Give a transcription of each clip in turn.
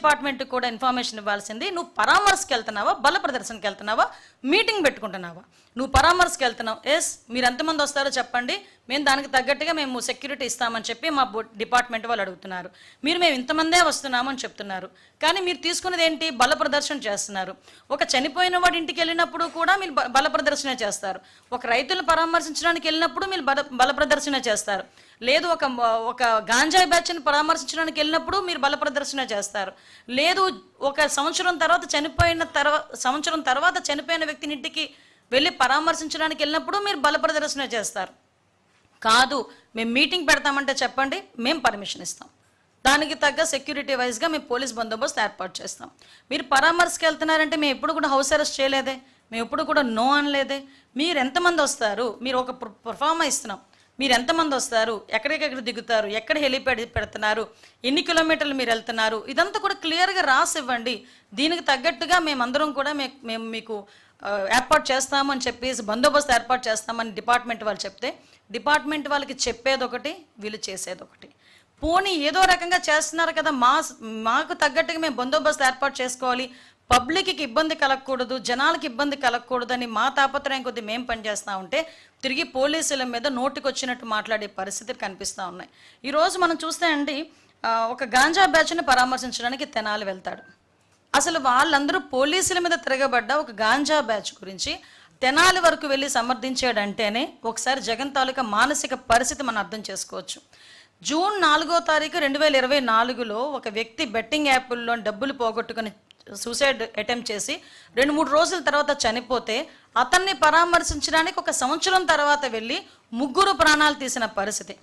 Department కూడా information ఇవ్వాల్సింది. నువ్వు పరామర్శకి వెళ్తున్నావా బల ప్రదర్శనకి వెళ్తున్నావా మీటింగ్ పెట్టుకుంటున్నావా? నువ్వు పరామర్శకి వెళ్తున్నావు ఎస్ మీరు ఎంతమంది వస్తారో చెప్పండి. మేము దానికి తగ్గట్టుగా మేము సెక్యూరిటీ ఇస్తామని చెప్పి మా డిపార్ట్మెంట్ వాళ్ళు అడుగుతున్నారు. మీరు మేము ఇంతమందే వస్తున్నామని చెప్తున్నారు. కానీ మీరు తీసుకున్నది ఏంటి బల ప్రదర్శన చేస్తున్నారు. ఒక చనిపోయిన వాడి ఇంటికి వెళ్ళినప్పుడు కూడా మీరు బల ప్రదర్శన చేస్తారు. ఒక రైతులను పరామర్శించడానికి వెళ్ళినప్పుడు మీరు బల బల ప్రదర్శన చేస్తారు. లేదు ఒక ఒక గాంజాయి బ్యాచ్ని పరామర్శించడానికి వెళ్ళినప్పుడు మీరు బల ప్రదర్శన చేస్తారు. లేదు ఒక సంవత్సరం తర్వాత చనిపోయిన తర్వాత సంవత్సరం తర్వాత చనిపోయిన వ్యక్తిని ఇంటికి వెళ్ళి పరామర్శించడానికి వెళ్ళినప్పుడు మీరు బల ప్రదర్శన చేస్తారు. కాదు మేము మీటింగ్ పెడతామంటే చెప్పండి మేము పర్మిషన్ ఇస్తాం. దానికి తగ్గ సెక్యూరిటీ వైజ్గా మేము పోలీస్ బందోబస్తు ఏర్పాటు చేస్తాం. మీరు పరామర్శకి వెళ్తున్నారంటే మేము ఎప్పుడు కూడా హౌస్ అరెస్ట్ చేయలేదే మేము ఎప్పుడు కూడా నో అనలేదే. మీరు ఎంతమంది వస్తారు? మీరు ఒక పర్ఫార్మా ఇస్తున్నాం. మీరు ఎంతమంది వస్తారు? ఎక్కడికెక్కడ దిగుతారు? ఎక్కడ హెలిప్యాడ్ పెడుతున్నారు? ఎన్ని కిలోమీటర్లు మీరు వెళ్తున్నారు? ఇదంతా కూడా క్లియర్గా రాసి ఇవ్వండి దీనికి తగ్గట్టుగా మేమందరం కూడా మేము మీకు ఏర్పాటు చేస్తామని చెప్పేసి బందోబస్తు ఏర్పాటు చేస్తామని డిపార్ట్మెంట్ వాళ్ళు చెప్తే డిపార్ట్మెంట్ వాళ్ళకి చెప్పేది ఒకటి వీళ్ళు చేసేది ఒకటి పోనీ ఏదో రకంగా చేస్తున్నారు కదా మా మాకు తగ్గట్టుగా మేము బందోబస్తు ఏర్పాటు చేసుకోవాలి. పబ్లిక్కి ఇబ్బంది కలగకూడదు జనాలకి ఇబ్బంది కలగకూడదని మా తాపత్రయం కొద్ది మేము పనిచేస్తూ ఉంటే తిరిగి పోలీసుల మీద నోటికొచ్చినట్టు మాట్లాడే పరిస్థితులు కనిపిస్తూ ఉన్నాయి. ఈరోజు మనం చూస్తే అండి ఒక గాంజా బ్యాచ్ని పరామర్శించడానికి తెనాలి వెళ్తాడు. అసలు వాళ్ళందరూ పోలీసుల మీద తిరగబడ్డ ఒక గాంజా బ్యాచ్ గురించి తెనాలి వరకు వెళ్ళి సమర్థించాడంటేనే ఒకసారి జగన్ తాలూకా మానసిక పరిస్థితి మనం అర్థం చేసుకోవచ్చు. జూన్ నాలుగో తారీఖు రెండు వేల ఇరవై నాలుగులో ఒక వ్యక్తి బెట్టింగ్ యాప్ల్లో డబ్బులు పోగొట్టుకుని సూసైడ్ అటెంప్ట్ చేసి రెండు మూడు రోజుల తర్వాత చనిపోతే అతన్ని పరామర్శించడానికి ఒక సంవత్సరం తర్వాత వెళ్ళి ముగ్గురు ప్రాణాలు తీసిన పరిస్థితి.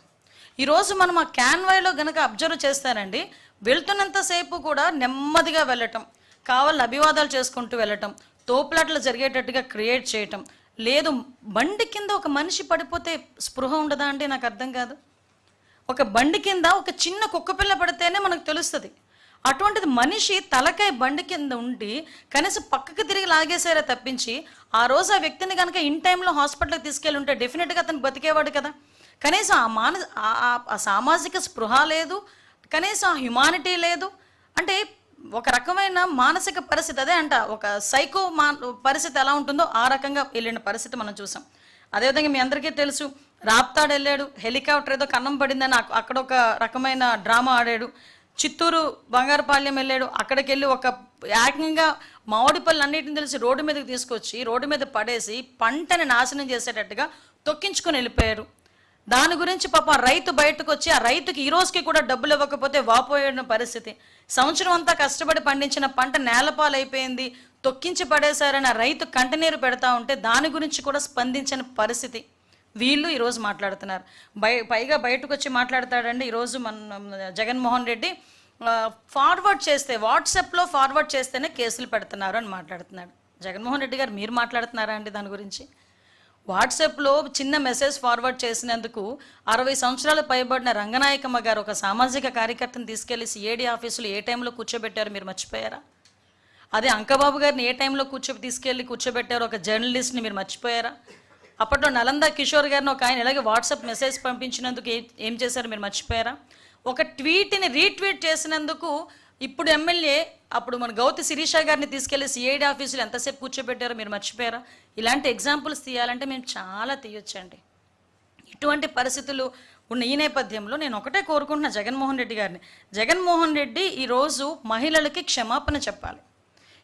ఈరోజు మనం ఆ క్యాన్వాయ్లో గనక అబ్జర్వ్ చేస్తానండి వెళ్తున్నంతసేపు కూడా నెమ్మదిగా వెళ్ళటం కావాలి అభివాదాలు చేసుకుంటూ వెళ్ళటం తోపులాట్లు జరిగేటట్టుగా క్రియేట్ చేయటం లేదు బండి కింద ఒక మనిషి పడిపోతే స్పృహ ఉండదా అంటే నాకు అర్థం కాదు. ఒక బండి కింద ఒక చిన్న కుక్కపిల్ల పడితేనే మనకు తెలుస్తుంది. అటువంటిది మనిషి తలకాయ బండి కింద ఉండి కనీసం పక్కకి తిరిగి లాగేశారే తప్పించి ఆ రోజు ఆ వ్యక్తిని కనుక ఇన్ టైంలో హాస్పిటల్కి తీసుకెళ్ళి ఉంటే డెఫినెట్గా అతను బతికేవాడు కదా. కనీసం ఆ మాన ఆ- ఆ- సామాజిక స్పృహ లేదు కనీసం ఆ హ్యుమానిటీ లేదు. అంటే ఒక రకమైన మానసిక పరిస్థితి అదే అంట. ఒక సైకో మా పరిస్థితి ఎలా ఉంటుందో ఆ రకంగా వెళ్ళిన పరిస్థితి మనం చూసాం. అదేవిధంగా మీ అందరికీ తెలుసు రాప్తాడు వెళ్ళాడు హెలికాప్టర్ ఏదో కన్నం పడిందని అక్కడ ఒక రకమైన డ్రామా ఆడాడు. చిత్తూరు బంగారపాలెం వెళ్ళాడు అక్కడికి వెళ్ళి ఒక ఏకంగా మామిడి పళ్ళు అన్నిటిని తెలిసి రోడ్డు మీదకి తీసుకొచ్చి రోడ్డు మీద పడేసి పంటని నాశనం చేసేటట్టుగా తొక్కించుకొని వెళ్ళిపోయారు. దాని గురించి పాప రైతు బయటకు వచ్చి ఆ రైతుకి ఈ రోజుకి కూడా డబ్బులు ఇవ్వకపోతే వాపోయిన పరిస్థితి. సంవత్సరం అంతా కష్టపడి పండించిన పంట నేలపాలైపోయింది తొక్కించి పడేశారని ఆ రైతు కంటనీరు పెడతా ఉంటే దాని గురించి కూడా స్పందించిన పరిస్థితి. వీళ్ళు ఈరోజు మాట్లాడుతున్నారు. బయ పైగా బయటకు వచ్చి మాట్లాడతాడండి ఈరోజు మన జగన్మోహన్ రెడ్డి ఫార్వర్డ్ చేస్తే వాట్సాప్లో ఫార్వర్డ్ చేస్తేనే కేసులు పెడుతున్నారు అని మాట్లాడుతున్నాడు. జగన్మోహన్ రెడ్డి గారు మీరు మాట్లాడుతున్నారా అండి దాని గురించి? వాట్సాప్లో చిన్న మెసేజ్ ఫార్వర్డ్ చేసినందుకు అరవై సంవత్సరాలు పైబడిన రంగనాయకమ్మ గారు ఒక సామాజిక కార్యకర్తను తీసుకెళ్ళి సిఐడి ఆఫీసులో ఏ టైంలో కూర్చోబెట్టారు మీరు మర్చిపోయారా? అదే అంకబాబు గారిని ఏ టైంలో కూర్చో తీసుకెళ్ళి కూర్చోబెట్టారు ఒక జర్నలిస్ట్ని మీరు మర్చిపోయారా? అప్పట్లో నలంద కిషోర్ గారిని ఒక ఆయన ఇలాగే వాట్సాప్ మెసేజ్ పంపించినందుకు ఏం చేశారు మీరు మర్చిపోయారా? ఒక ట్వీట్ని రీట్వీట్ చేసినందుకు ఇప్పుడు ఎమ్మెల్యే అప్పుడు మన గౌతి శిరీష గారిని తీసుకెళ్ళి సిఐడి ఆఫీసులో ఎంతసేపు కూర్చోబెట్టారో మీరు మర్చిపోయారా? ఇలాంటి ఎగ్జాంపుల్స్ తీయాలంటే మేము చాలా తీయొచ్చండి. ఇటువంటి పరిస్థితులు ఉన్న ఈ నేపథ్యంలో నేను ఒకటే కోరుకుంటున్నా జగన్మోహన్ రెడ్డి గారిని. జగన్మోహన్ రెడ్డి ఈరోజు మహిళలకి క్షమాపణ చెప్పాలి.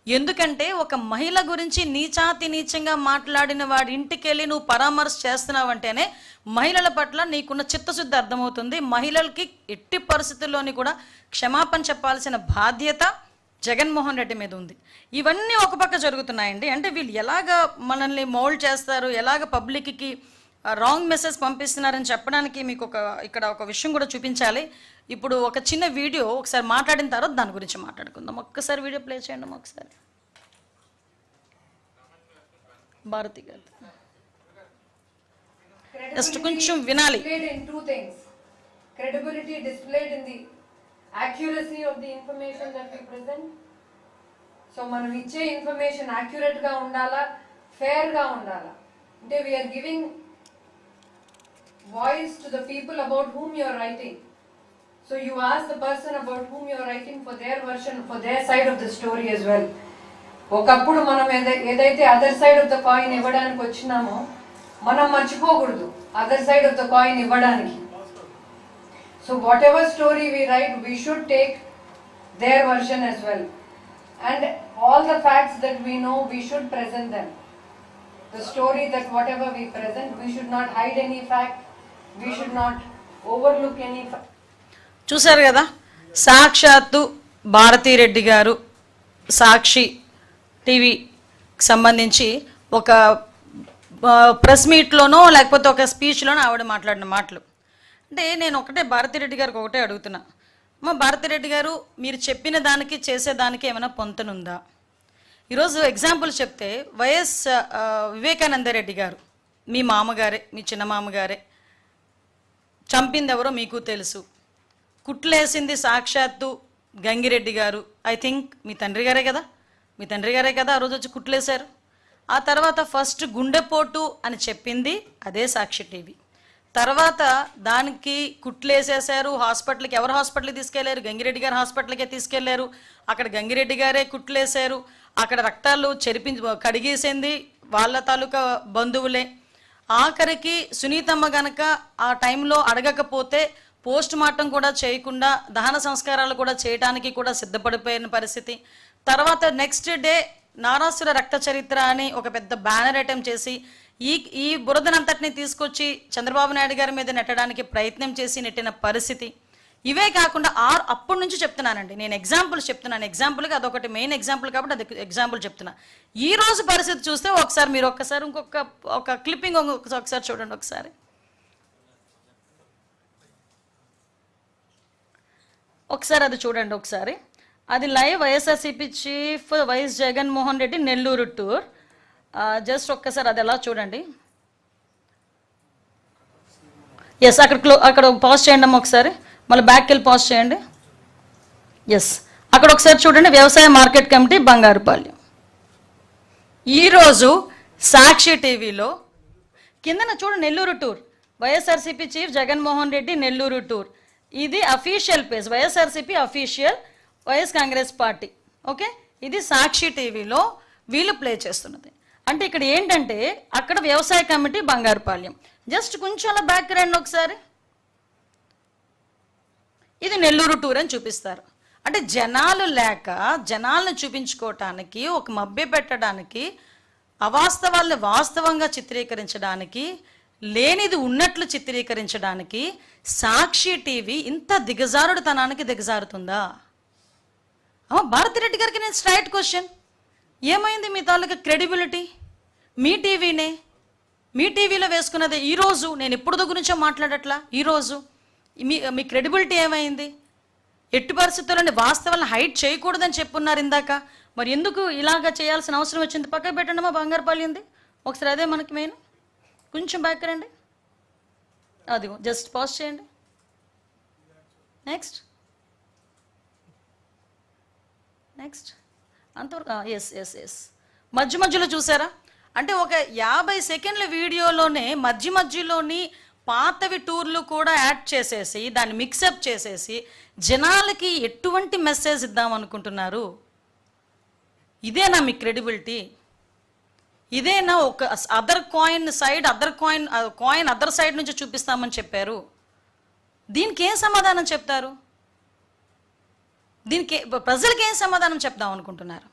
ఎందుకంటే ఒక మహిళ గురించి నీచాతి నీచంగా మాట్లాడిన వాడి ఇంటికి వెళ్ళి నువ్వు పరామర్శ చేస్తున్నావంటేనే మహిళల పట్ల నీకున్న చిత్తశుద్ధి అర్థమవుతుంది. మహిళలకి ఎట్టి పరిస్థితుల్లోని కూడా క్షమాపణ చెప్పాల్సిన బాధ్యత జగన్మోహన్ రెడ్డి మీద ఉంది. ఇవన్నీ ఒక పక్క జరుగుతున్నాయండి. అంటే వీళ్ళు ఎలాగ మనల్ని మౌల్డ్ చేస్తారు? ఎలాగ పబ్లిక్కి రాంగ్ మెసేజ్ పంపిస్తున్నారని చెప్పడానికి మీకు ఒక ఇక్కడ ఒక విషయం కూడా చూపించాలి. ఇప్పుడు ఒక చిన్న వీడియో ఒకసారి మాట్లాడిన తర్వాత దాని గురించి మాట్లాడుకుందాం. ఒక్కసారి వీడియో ప్లే చేయండి ఒకసారి. భారతి గారు. జస్ట్ కొంచెం వినాలి. Displayed in two things. Credibility displayed in the accuracy of the information that we present. So మనం ఇచ్చే ఇన్ఫర్మేషన్ యాక్యురేట్గా ఉండాలా? ఫేర్గా ఉండాలా? అంటే we are giving voice to the people about whom you are writing So you ask the person about whom you are writing for their version, for their side of the story as well. ఒకప్పుడు మనం ఏదై- ఏదైతే other side of the coin ఇవ్వడానికి వచ్చినామో మనం మర్చిపోకూడదు other side of the coin ఇవ్వడానికి so whatever story we write we should take their version as well and all the facts that we know we should present them the story that whatever we present, we should not hide any fact, we should not overlook any fact. చూశారు కదా? సాక్షాత్తు భారతీరెడ్డి గారు సాక్షి టీవీకి సంబంధించి ఒక press మీట్లోనో లేకపోతే ఒక స్పీచ్లోనో ఆవిడ మాట్లాడిన మాటలు. అంటే నేను ఒకటే భారతిరెడ్డి గారికి ఒకటే అడుగుతున్నా. మా భారతిరెడ్డి గారు మీరు చెప్పిన దానికి చేసేదానికి ఏమైనా పొంతనుందా? ఈరోజు ఎగ్జాంపుల్ చెప్తే వైఎస్ వివేకానందరెడ్డి వివేకానంద రెడ్డి గారు మీ మామగారే మీ చిన్న మామగారే చంపింది ఎవరో మీకు తెలుసు. కుట్లేసింది సాక్షాత్తు గంగిరెడ్డి గారు. ఐ థింక్ మీ తండ్రి గారే కదా? మీ తండ్రి గారే కదా ఆ రోజు వచ్చి కుట్లేశారు? ఆ తర్వాత ఫస్ట్ గుండెపోటు అని చెప్పింది అదే సాక్షి టీవీ. తర్వాత దానికి కుట్లేసేసారు హాస్పిటల్కి ఎవరు హాస్పిటల్కి తీసుకెళ్ళారు? గంగిరెడ్డి గారు హాస్పిటల్కే తీసుకెళ్ళారు. అక్కడ గంగిరెడ్డి గారే కుట్లేశారు. అక్కడ రక్తాలు చెరిపించి కడిగేసింది వాళ్ళ తాలూకా బంధువులే. ఆఖరికి సునీతమ్మ గనక ఆ టైంలో అడగకపోతే పోస్ట్ మార్టం కూడా చేయకుండా దహన సంస్కారాలు కూడా చేయడానికి కూడా సిద్ధపడిపోయిన పరిస్థితి. తర్వాత నెక్స్ట్ డే నారాసుర రక్త చరిత్ర అని ఒక పెద్ద బ్యానర్ ఐటెం చేసి ఈ ఈ బురదనంతటిని తీసుకొచ్చి చంద్రబాబు నాయుడు గారి మీద నెట్టడానికి ప్రయత్నం చేసి నెట్టిన పరిస్థితి. ఇవే కాకుండా ఆ అప్పటి నుంచి చెప్తున్నానండి. నేను ఎగ్జాంపుల్ చెప్తున్నాను. ఎగ్జాంపుల్గా అదొకటి మెయిన్ ఎగ్జాంపుల్ కాబట్టి అది ఎగ్జాంపుల్ చెప్తున్నా. ఈ రోజు పరిస్థితి చూస్తే ఒకసారి మీరు ఒక్కసారి ఇంకొక ఒక క్లిప్పింగ్ ఒకసారి చూడండి ఒకసారి. ఒకసారి అది చూడండి ఒకసారి. అది live YSRCP chief YS Jaganmohan Reddy Nellore tour. Just ఒక్కసారి అది ఎలా చూడండి. ఎస్ అక్కడ క్లో అక్కడ పాజ్ చేయండి అమ్మ ఒకసారి. మళ్ళీ బ్యాక్ వెళ్ళి పాజ్ చేయండి. ఎస్ అక్కడ ఒకసారి చూడండి వ్యవసాయ మార్కెట్ కమిటీ బంగారుపాలెం. ఈరోజు సాక్షి టీవీలో కిందన చూడు Nellore tour. YSRCP chief Jaganmohan Reddy Nellore tour. ఇది official page YSRCP official YS Congress party okay ఇది సాక్షి టీవీలో వీళ్ళు ప్లే చేస్తున్నది. అంటే ఇక్కడ ఏంటంటే అక్కడ వ్యవసాయ కమిటీ బంగారుపాలెం జస్ట్ కొంచెం అలా బ్యాక్ రండి ఒకసారి. ఇది నెల్లూరు టూర్ అని చూపిస్తారు. అంటే జనాలు లేక జనాలను చూపించుకోవటానికి ఒక మభ్య పెట్టడానికి అవాస్తవాల్ని వాస్తవంగా చిత్రీకరించడానికి లేనిది ఉన్నట్లు చిత్రీకరించడానికి సాక్షి టీవీ ఇంత దిగజారుడుతనానికి దిగజారుతుందా? అమ్మ భారతిరెడ్డి గారికి నేను స్ట్రైట్ క్వశ్చన్ ఏమైంది మీ తాలూకా క్రెడిబిలిటీ మీ టీవీనే? మీ టీవీలో వేసుకున్నది ఈరోజు నేను ఎప్పుడు గురించో మాట్లాడట్లా? ఈరోజు మీ మీ క్రెడిబిలిటీ ఏమైంది? ఎట్టి పరిస్థితుల్లోని వాస్తవాలను హైట్ చేయకూడదని చెప్పున్నారు ఇందాక. మరి ఎందుకు ఇలాగా చేయాల్సిన అవసరం వచ్చింది? పక్కకు పెట్టండి మా బంగారుపల్లి ఉంది. ఒకసారి అదే మనకి మెయిన్ కొంచెం బ్యాక్ రండి. అదిగో జస్ట్ పాజ్ చేయండి. నెక్స్ట్ నెక్స్ట్ అంతవరకు ఎస్ ఎస్ ఎస్ మధ్య మధ్యలో చూసారా? అంటే ఒక యాభై సెకండ్ల వీడియోలోనే మధ్య మధ్యలోని పాతవి టూర్లు కూడా యాడ్ చేసేసి దాన్ని మిక్సప్ చేసేసి జనాలకి ఎటువంటి మెసేజ్ ఇద్దాం అనుకుంటున్నారు? ఇదేనా మీ క్రెడిబిలిటీ ఇదేనా ఒక other coin side other coin coin other side నుంచి చూపిస్తామని చెప్పారు. దీనికి ఏం సమాధానం చెప్తారు? దీనికి ప్రజలకి ఏం సమాధానం చెప్దాం అనుకుంటున్నారు?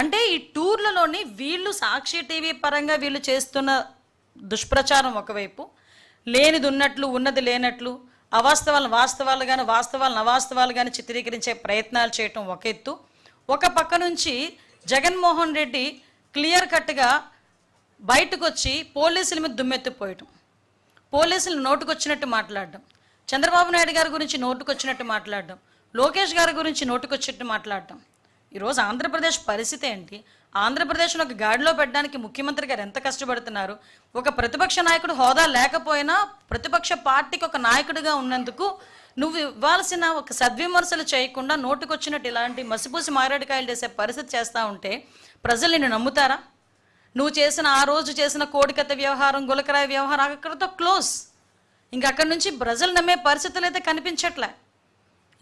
అంటే ఈ టూర్లలోని వీళ్ళు సాక్షి టీవీ పరంగా వీళ్ళు చేస్తున్న దుష్ప్రచారం ఒకవైపు లేనిది ఉన్నట్లు ఉన్నది లేనట్లు అవాస్తవాలను వాస్తవాలు కానీ వాస్తవాలను అవాస్తవాలు కానీ చిత్రీకరించే ప్రయత్నాలు చేయటం ఒక ఎత్తు. ఒక పక్క నుంచి జగన్మోహన్ రెడ్డి క్లియర్ కట్గా బయటకు వచ్చి పోలీసుల మీద దుమ్మెత్తిపోయటం. పోలీసులు నోటుకొచ్చినట్టు మాట్లాడడం. చంద్రబాబు నాయుడు గారి గురించి నోటుకొచ్చినట్టు మాట్లాడడం. లోకేష్ గారి గురించి నోటుకొచ్చినట్టు మాట్లాడడం. ఈరోజు ఆంధ్రప్రదేశ్ పరిస్థితి ఏంటి? ఆంధ్రప్రదేశ్ను ఒక గాడిలో పెట్టడానికి ముఖ్యమంత్రి గారు ఎంత కష్టపడుతున్నారు? ఒక ప్రతిపక్ష నాయకుడు హోదా లేకపోయినా ప్రతిపక్ష పార్టీకి ఒక నాయకుడిగా ఉన్నందుకు నువ్వు ఇవ్వాల్సిన ఒక సద్విమర్శలు చేయకుండా నోటుకొచ్చినట్టు ఇలాంటి మసిపూసి మారేడుకాయలు చేసే పరిస్థితి చేస్తూ ఉంటే ప్రజలు నిన్ను నమ్ముతారా? నువ్వు చేసిన ఆ రోజు చేసిన కోడికత్త వ్యవహారం గులకరాయ వ్యవహారం అక్కడితో క్లోజ్. ఇంకా అక్కడి నుంచి ప్రజలు నమ్మే పరిస్థితులు అయితే కనిపించట్లే.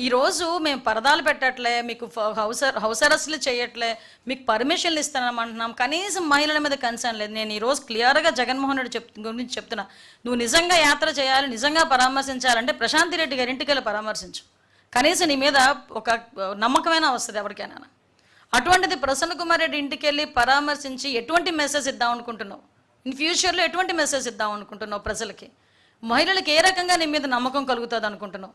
ఈరోజు మేము పరదాలు పెట్టట్లే మీకు హౌస హౌస్ హౌస్ చేయట్లే మీకు పర్మిషన్లు ఇస్తానమంటున్నాం కనీసం మహిళల మీద కన్సర్న్ లేదు. నేను ఈరోజు క్లియర్గా జగన్మోహన్ రెడ్డి చెప్ గురించి చెప్తున్నా. నువ్వు నిజంగా యాత్ర చేయాలి నిజంగా పరామర్శించాలంటే ప్రశాంతి రెడ్డి గారి ఇంటికి వెళ్ళి పరామర్శించు. కనీసం నీ మీద ఒక నమ్మకమైన వస్తుంది ఎవరికైనా. అటువంటిది ప్రసన్న కుమార్ రెడ్డి ఇంటికి వెళ్ళి పరామర్శించి ఎటువంటి మెసేజ్ ఇద్దాం అనుకుంటున్నావు? ఇన్ ఫ్యూచర్లో ఎటువంటి మెసేజ్ ఇద్దాం అనుకుంటున్నావు ప్రజలకి? మహిళలకు ఏ రకంగా నీ మీద నమ్మకం కలుగుతుంది అనుకుంటున్నావు?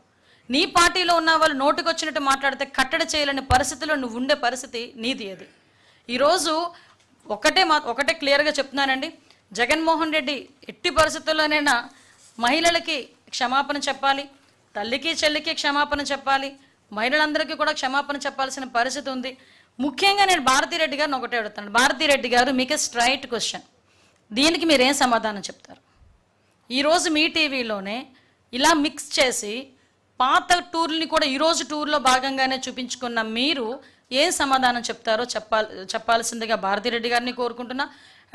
నీ పార్టీలో ఉన్న వాళ్ళు నోటుకు వచ్చినట్టు మాట్లాడితే కట్టడి చేయలేని పరిస్థితిలో నువ్వు ఉండే పరిస్థితి నీది అది ఈరోజు ఒకటే మా ఒకటే క్లియర్గా చెప్తున్నానండి. జగన్మోహన్ రెడ్డి ఎట్టి పరిస్థితుల్లోనైనా మహిళలకి క్షమాపణ చెప్పాలి తల్లికి చెల్లికి క్షమాపణ చెప్పాలి మహిళలందరికీ కూడా క్షమాపణ చెప్పాల్సిన పరిస్థితి ఉంది. ముఖ్యంగా నేను భారతిరెడ్డి గారిని ఒకటే అడుగుతాను. భారతిరెడ్డి గారు మీకు స్ట్రైట్ క్వశ్చన్ దీనికి మీరు ఏం సమాధానం చెప్తారు? ఈరోజు మీ టీవీలోనే ఇలా మిక్స్ చేసి పాత టూర్ని కూడా ఈరోజు టూర్లో భాగంగానే చూపించుకున్న మీరు ఏం సమాధానం చెప్తారో చెప్పాలి చెప్పాల్సిందిగా భారతిరెడ్డి గారిని కోరుకుంటున్నా.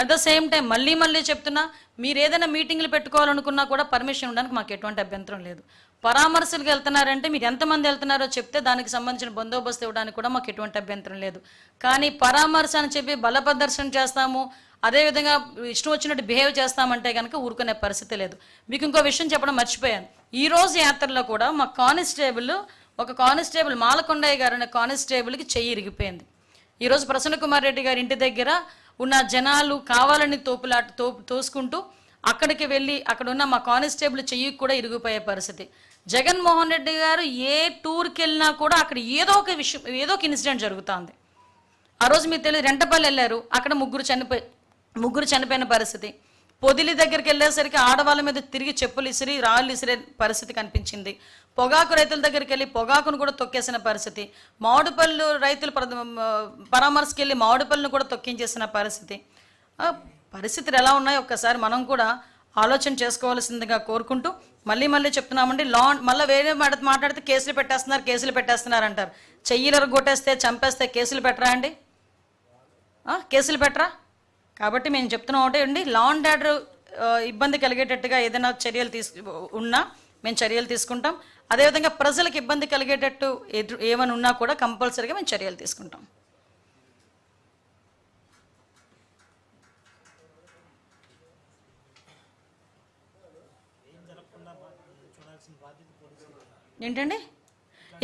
అట్ ద సేమ్ టైం మళ్ళీ మళ్ళీ చెప్తున్నా మీరు ఏదైనా మీటింగ్లు పెట్టుకోవాలనుకున్నా కూడా పర్మిషన్ ఉండడానికి మాకు ఎటువంటి అభ్యంతరం లేదు. పరామర్శలకు వెళ్తున్నారంటే మీరు ఎంతమంది వెళ్తున్నారో చెప్తే దానికి సంబంధించిన బందోబస్తు ఇవ్వడానికి కూడా మాకు ఎటువంటి అభ్యంతరం లేదు. కానీ పరామర్శ అని చెప్పి బల ప్రదర్శన చేస్తాము అదేవిధంగా ఇష్టం వచ్చినట్టు బిహేవ్ చేస్తామంటే కనుక ఊరుకునే పరిస్థితి లేదు. మీకు ఇంకో విషయం చెప్పడం మర్చిపోయాను. ఈ రోజు యాత్రలో కూడా మా కానిస్టేబుల్ ఒక కానిస్టేబుల్ మాలకొండయ్య గారు అనే కానిస్టేబుల్కి చెయ్యి ఇరిగిపోయింది. ఈరోజు ప్రసన్న కుమార్ రెడ్డి గారి ఇంటి దగ్గర ఉన్న జనాలు కావాలని తోపులాట తో తోసుకుంటూ అక్కడికి వెళ్ళి అక్కడ ఉన్న మా కానిస్టేబుల్ చెయ్యి కూడా ఇరిగిపోయే పరిస్థితి. జగన్మోహన్ రెడ్డి గారు ఏ టూర్కి వెళ్ళినా కూడా అక్కడ ఏదో ఒక విషయం ఏదో ఒక ఇన్సిడెంట్ జరుగుతుంది. ఆ రోజు మీకు తెలియదు రెంటపల్లి వెళ్ళారు. అక్కడ ముగ్గురు చనిపోయి ముగ్గురు చనిపోయిన పరిస్థితి. పొదిలి దగ్గరికి వెళ్ళేసరికి ఆడవాళ్ళ మీద తిరిగి చెప్పులు ఇసిరి రాళ్ళు ఇసిరే పరిస్థితి కనిపించింది. పొగాకు రైతుల దగ్గరికి వెళ్ళి పొగాకును కూడా తొక్కేసిన పరిస్థితి. మామిడిపళ్ళు రైతులు పరామర్శకి వెళ్ళి మామిడిపళ్ళను కూడా తొక్కించేసిన పరిస్థితి. పరిస్థితులు ఎలా ఉన్నాయో? ఒక్కసారి మనం కూడా ఆలోచన చేసుకోవాల్సిందిగా కోరుకుంటూ మళ్ళీ మళ్ళీ చెప్తున్నామండి. లా మళ్ళీ వేరే మాట మాట్లాడితే కేసులు పెట్టేస్తున్నారు కేసులు పెట్టేస్తున్నారు అంటారు. చెయ్యిలరు కొట్టేస్తే చంపేస్తే కేసులు పెట్టరా అండి? కేసులు పెట్టరా? కాబట్టి మేము చెప్తున్నాం ఒకటే అండి. లా అండ్ ఆర్డర్ ఇబ్బంది కలిగేటట్టుగా ఏదైనా చర్యలు తీసు ఉన్నా మేము చర్యలు తీసుకుంటాం. అదేవిధంగా ప్రజలకు ఇబ్బంది కలిగేటట్టు ఏమైనా ఉన్నా కూడా కంపల్సరీగా మేము చర్యలు తీసుకుంటాం. ఏంటండి?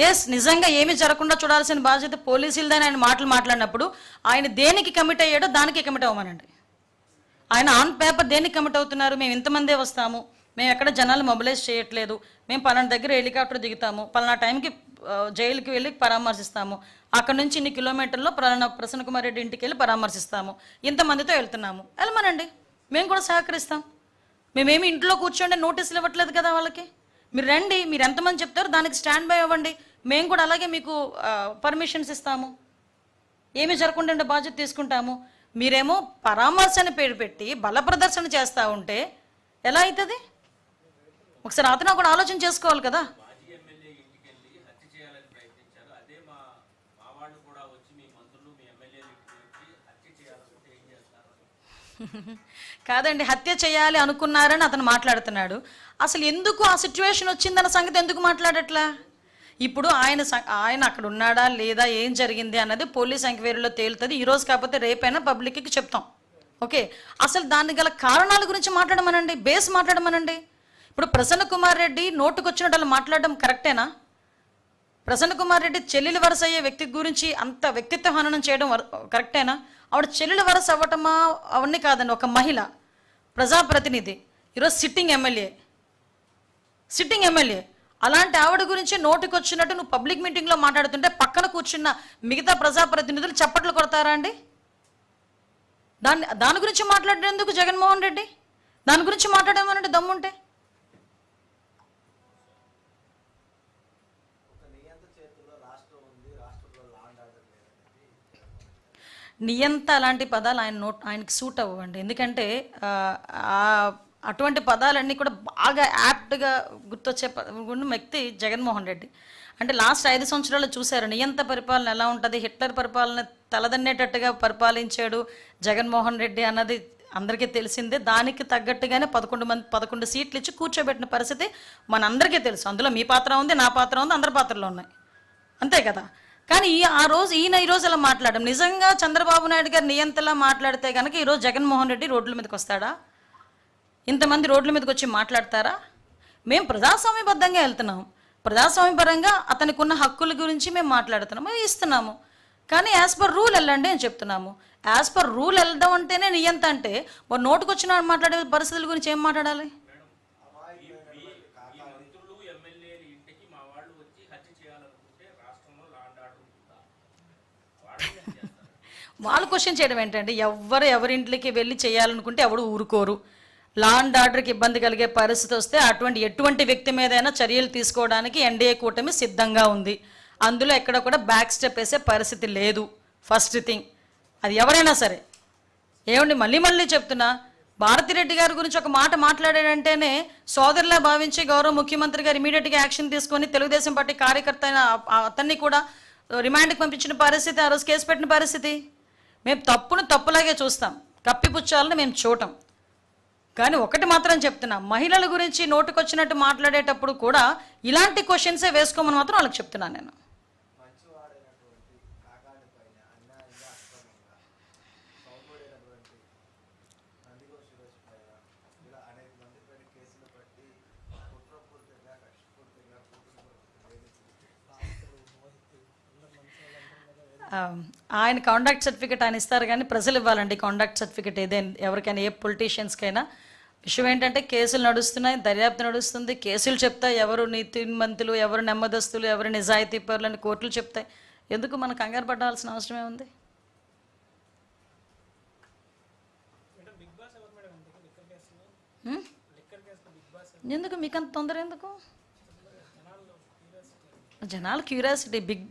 ఎస్ నిజంగా ఏమి జరగకుండా చూడాల్సిన బాధ్యత పోలీసులదని? ఆయన మాటలు మాట్లాడినప్పుడు ఆయన దేనికి కమిట్ అయ్యాడో దానికి కమిట్ అవ్వమనండి. ఆయన ఆన్ పేపర్ దేనికి కమిట్ అవుతున్నారు? మేము ఇంతమందే వస్తాము. మేము ఎక్కడ జనాలు మొబిలైజ్ చేయట్లేదు. మేము పలానా దగ్గర హెలికాప్టర్ దిగుతాము. పలానా టైంకి జైలుకి వెళ్ళి పరామర్శిస్తాము. అక్కడ నుంచి ఇన్ని కిలోమీటర్లో పలానా ప్రసన్న కుమార్ రెడ్డి ఇంటికి వెళ్ళి పరామర్శిస్తాము. ఇంతమందితో వెళ్తున్నాము. వెళ్ళమనండి. మేము కూడా సహకరిస్తాం. మేమేమి ఇంట్లో కూర్చోండి నోటీసులు ఇవ్వట్లేదు కదా వాళ్ళకి? మీరు రండి మీరు ఎంతమంది చెప్తారో దానికి స్టాండ్ బై అవ్వండి. మేము కూడా అలాగే మీకు పర్మిషన్స్ ఇస్తాము. ఏమి జరగకుండా ఉండే బాధ్యత తీసుకుంటాము. మీరేమో పరామర్శని పేరు పెట్టి బల ప్రదర్శన చేస్తూ ఉంటే ఎలా అవుతుంది ఒకసారి అతను కూడా ఆలోచన చేసుకోవాలి కదా. కాదండి హత్య చేయాలి అనుకున్నారని అతను మాట్లాడుతున్నాడు. అసలు ఎందుకు ఆ సిచ్యువేషన్ వచ్చిందన్న సంగతి ఎందుకు మాట్లాడట్లా? ఇప్పుడు ఆయన ఆయన అక్కడ ఉన్నాడా లేదా ఏం జరిగింది అన్నది పోలీస్ ఎంక్వైరీలో తేలుతుంది. ఈరోజు కాకపోతే రేపైనా పబ్లిక్కి చెప్తాం. ఓకే? అసలు దాని గల కారణాల గురించి మాట్లాడమనండి బేస్ మాట్లాడమనండి. ఇప్పుడు ప్రసన్న కుమార్ రెడ్డి నోటుకొచ్చినట్టు అలా మాట్లాడడం కరెక్టేనా? ప్రసన్న కుమార్ రెడ్డి చెల్లెలు వరుస అయ్యే వ్యక్తి గురించి అంత వ్యక్తిత్వ హననం చేయడం కరెక్టేనా? ఆవిడ చెల్లెలు వరస అవ్వటమా? అవన్నీ కాదండి ఒక మహిళ ప్రజాప్రతినిధి ఈరోజు సిట్టింగ్ ఎమ్మెల్యే. Sitting MLA. అలాంటి ఆవిడ గురించి నోటికి వచ్చినట్టు నువ్వు పబ్లిక్ మీటింగ్లో మాట్లాడుతుంటే పక్కన కూర్చున్న మిగతా ప్రజాప్రతినిధులు చప్పట్లు కొడతారా అండి? దాన్ని దాని గురించి మాట్లాడేందుకు జగన్మోహన్ రెడ్డి? దాని గురించి మాట్లాడమనంటే దమ్ముంటే? నియంత అలాంటి పదాలు ఆయన నోట్ ఆయనకి సూట్ అవ్వండి. ఎందుకంటే అటువంటి పదాలన్నీ కూడా బాగా యాప్ట్గా గుర్తొచ్చే వ్యక్తి జగన్మోహన్ రెడ్డి. అంటే లాస్ట్ ఐదు సంవత్సరాలు చూశారు నియంత పరిపాలన ఎలా ఉంటుంది హిట్లర్ పరిపాలన తలదన్నేటట్టుగా పరిపాలించాడు జగన్మోహన్ రెడ్డి అన్నది అందరికీ తెలిసిందే. దానికి తగ్గట్టుగానే పదకొండు మంది పదకొండు సీట్లు ఇచ్చి కూర్చోబెట్టిన పరిస్థితి మనందరికీ తెలుసు. అందులో మీ పాత్ర ఉంది నా పాత్ర ఉంది అందరి పాత్రలు ఉన్నాయి. అంతే కదా? కానీ ఈ ఆ రోజు ఈయన ఈ రోజు అలా మాట్లాడడం? నిజంగా చంద్రబాబు నాయుడు గారు నియంతలా మాట్లాడితే కనుక ఈరోజు జగన్మోహన్ రెడ్డి రోడ్ల మీదకి వస్తాడా? ఇంతమంది రోడ్ల మీదకి వచ్చి మాట్లాడతారా? మేము ప్రజాస్వామ్యబద్ధంగా వెళ్తున్నాం. ప్రజాస్వామ్యపరంగా అతనికి ఉన్న హక్కుల గురించి మేము మాట్లాడుతున్నాము మేము ఇస్తున్నాము. కానీ యాజ్ పర్ రూల్ వెళ్ళండి అని చెప్తున్నాము. యాజ్ పర్ రూల్ వెళ్దాం అంటేనే నియంత అంటే మరి నోటుకొచ్చిన మాట్లాడే పరిస్థితుల గురించి ఏం మాట్లాడాలి ఈ మంత్రులు ఎమ్మెల్యేల ఇంటికి మా వాళ్ళు వచ్చి హత్య చేయాలనుకుంటే రాష్ట్రంలో లాండ్ ఆర్డర్ ఉంటుందా వాళ్ళు ఏం చేస్తారు వాళ్ళు క్వశ్చన్ చేయడం ఏంటంటే ఎవరు ఎవరింట్లోకి వెళ్ళి చేయాలనుకుంటే ఎవడు ఊరుకోరు. లా అండ్ ఆర్డర్కి ఇబ్బంది కలిగే పరిస్థితి వస్తే అటువంటి ఎటువంటి వ్యక్తి మీదైనా చర్యలు తీసుకోవడానికి ఎన్డీఏ కూటమి సిద్ధంగా ఉంది. అందులో ఎక్కడ కూడా బ్యాక్ స్టెప్ వేసే పరిస్థితి లేదు. ఫస్ట్ థింగ్ అది ఎవరైనా సరే. ఏమండి మళ్ళీ మళ్ళీ చెప్తున్నా భారతిరెడ్డి గారి గురించి ఒక మాట మాట్లాడాడంటేనే సోదరులా భావించి గౌరవ ముఖ్యమంత్రి గారు ఇమీడియట్గా యాక్షన్ తీసుకొని తెలుగుదేశం పార్టీ కార్యకర్త అయిన అతన్ని కూడా రిమాండ్కి పంపించిన పరిస్థితి ఆ రోజు కేసు పెట్టిన పరిస్థితి. మేము తప్పును తప్పులాగే చూస్తాం కప్పిపుచ్చాలని మేము చూడటం కానీ ఒకటి మాత్రం చెప్తున్నా మహిళల గురించి నోటుకొచ్చినట్టు మాట్లాడేటప్పుడు కూడా ఇలాంటి క్వశ్చన్సే వేసుకోమని మాత్రం వాళ్ళకి చెప్తున్నాను నేను మంచివాడైనటువంటి కాకాని పైన అన్యాయంగా అక్రమంగా సౌకర్యమైనటువంటి నందిగో సురేష్ పైన ఇలా అనేక మంది పైన కేసులు పెట్టి కుట్రపూరితంగా కక్షపూరితంగా కూతురు ఆ, ఆయన కాండాక్ట్ సర్టిఫికేట్ ఆయన ఇస్తారు కానీ ప్రజలు ఇవ్వాలండి కాండాక్ట్ సర్టిఫికేట్ ఏదైనా ఎవరికైనా ఏ పొలిటీషియన్స్కైనా విషయం ఏంటంటే కేసులు నడుస్తున్నాయి దర్యాప్తు నడుస్తుంది కేసులు చెప్తాయి ఎవరు నీతిమంతులు ఎవరు నెమ్మదస్తులు ఎవరు నిజాయితీ పరులు అని కోర్టులు చెప్తాయి. ఎందుకు మనం కంగారు పడాల్సిన అవసరమే ఉంది హ్మ్? ఎందుకు? మీకు అంత తొందర ఎందుకు? జనాలు క్యూరియాసిటీ బిగ్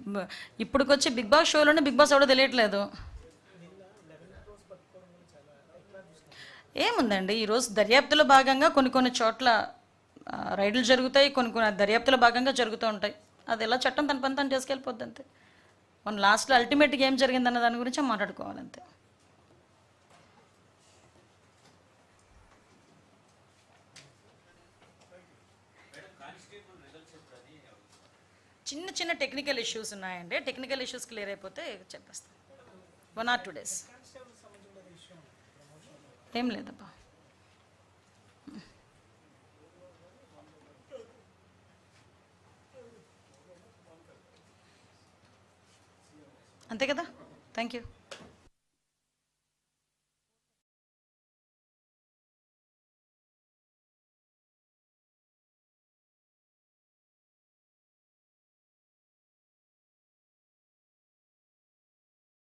ఇప్పటికొచ్చి బిగ్ బాస్ షోలోనే బిగ్ బాస్ ఎవడో తెలియట్లేదు. ఏముందండి ఈరోజు దర్యాప్తులో భాగంగా కొన్ని కొన్ని చోట్ల రైడ్లు జరుగుతాయి కొన్ని కొన్ని దర్యాప్తులో భాగంగా జరుగుతూ ఉంటాయి. అది ఎలా చట్టం తన పని తను చేసుకెళ్ళిపోద్ది అంతే. మన లాస్ట్లో అల్టిమేట్గా ఏం జరిగిందన్న దాని గురించి మాట్లాడుకోవాలంతే. చిన్న చిన్న టెక్నికల్ ఇష్యూస్ ఉన్నాయండి. టెక్నికల్ ఇష్యూస్ క్లియర్ అయిపోతే చెప్పేస్తాను వన్ ఆర్ టూ డేస్ ఏం లేదబ్బా. అంతే కదా? Thank you